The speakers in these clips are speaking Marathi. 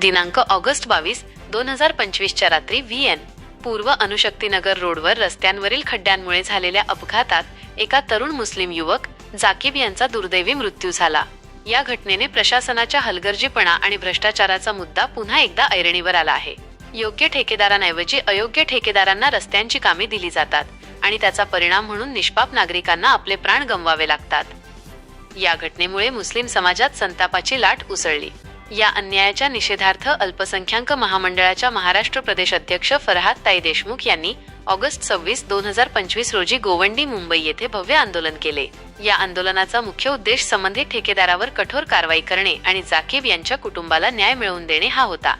दिनांक ऑगस्ट बावीस दोन हजार पंचवीसच्या रात्री व्ही एन पूर्व अनुशक्तीनगर रोडवर रस्त्यांवरील खड्ड्यांमुळे झालेल्या अपघातात एका तरुण मुस्लिम युवक जाकीब यांचा दुर्दैवी मृत्यू झाला. या घटनेने प्रशासनाच्या हलगर्जीपणा आणि भ्रष्टाचाराचा मुद्दा पुन्हा एकदा ऐरणीवर आला आहे. योग्य ठेकेदारांऐवजी अयोग्य ठेकेदारांना रस्त्यांची कामे दिली जातात आणि त्याचा परिणाम म्हणून निष्पाप नागरिकांना आपले प्राण गमवावे लागतात. या घटनेमुळे मुस्लिम समाजात संतापाची लाट उसळली. या अन्यायाच्या निषेधार्थ अल्पसंख्याक महामंडळाच्या महाराष्ट्र प्रदेश अध्यक्ष फरहाद ताई देशमुख यांनी ऑगस्ट सव्वीस दोन हजार पंचवीस रोजी गोवंडी मुंबई येथे भव्य आंदोलन केले. या आंदोलनाचा मुख्य उद्देश संबंधित ठेकेदारावर कठोर कारवाई करणे आणि जाकीब यांच्या कुटुंबाला न्याय मिळवून देणे हा होता.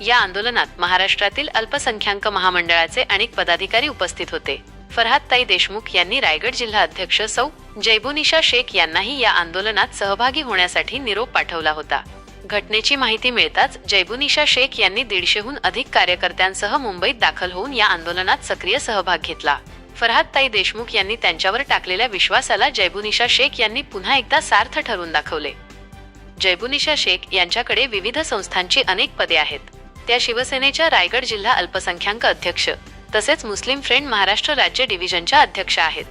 या आंदोलनात महाराष्ट्रातील अल्पसंख्याक महामंडळाचे अनेक पदाधिकारी उपस्थित होते. फरहाद ताई देशमुख यांनी रायगड जिल्हा अध्यक्ष सौ. जैबुनिशा शेख यांनाही या आंदोलनात सहभागी होण्यासाठी निरोप पाठवला होता. घटनेची माहिती मिळताच जैबुनिशा शेख यांनी दीडशेहून अधिक कार्यकर्त्यांसह मुंबईत दाखल होऊन या आंदोलनात सक्रिय सहभाग घेतला. फरहाद ताई देशमुख यांनी त्यांच्यावर टाकलेल्या विश्वासाला जैबुनिशा शेख यांनी पुन्हा एकदा सार्थ ठरवून दाखवले. जैबुनिशा शेख यांच्याकडे विविध संस्थांची अनेक पदे आहेत. त्या शिवसेनेच्या रायगड जिल्हा अल्पसंख्याक अध्यक्ष तसेच मुस्लिम फ्रेंड महाराष्ट्र राज्य डिव्हिजनच्या अध्यक्ष आहेत.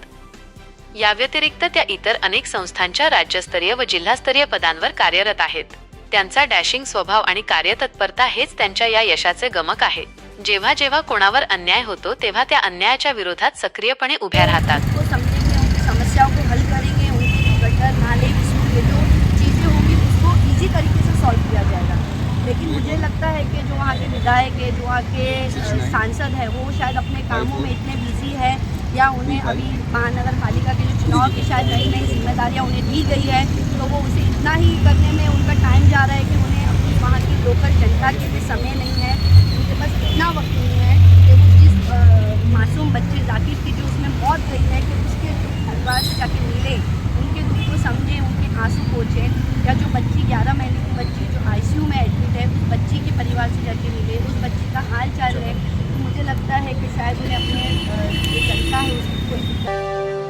या व्यतिरिक्त त्या इतर अनेक संस्थांच्या राज्यस्तरीय व जिल्हास्तरीय पदांवर कार्यरत आहेत. त्यांचा डॅशिंग स्वभाव आणि कार्यतत्परता हेच त्यांच्या या यशाचे गमक आहे. जेव्हा जेव्हा कोणावर अन्याय होतो तेव्हा त्या अन्यायाच्या विरोधात सक्रियपणे उभ्या राहतात. समस्याओं को हल करेंगे उनकी गटर नाले ये जो चीज़ें होंगी उसको इजी तरीके से सॉल्व किया जाएगा। लेकिन मुझे लगता है कि जो वहाँ के विधायक है जो वहाँ के सांसद है वो शायद अपने कामों में इतने बिजी है या उन्हें अभी महानगर पालिका के जो चुनाव की शायद नई नई जिम्मेदारियाँ उन्हें दी गई है तो वो उसे इतना ही करने में उनका टाइम जा रहा है कि उन्हें अपनी वहाँ की लोकल जनता के लिए समय नहीं है, उनके पास इतना वक्त नहीं है कि वो जिस मासूम बच्चे जाकिर की जो उसमें मौत गई है, कि उसके परिवार से जाके मिले, उनके दुख को समझें, उनके आँसू पोछें, या जो बच्ची ग्यारह महीने लगता है कि शायद उन्हें अपने अ, जो है उसको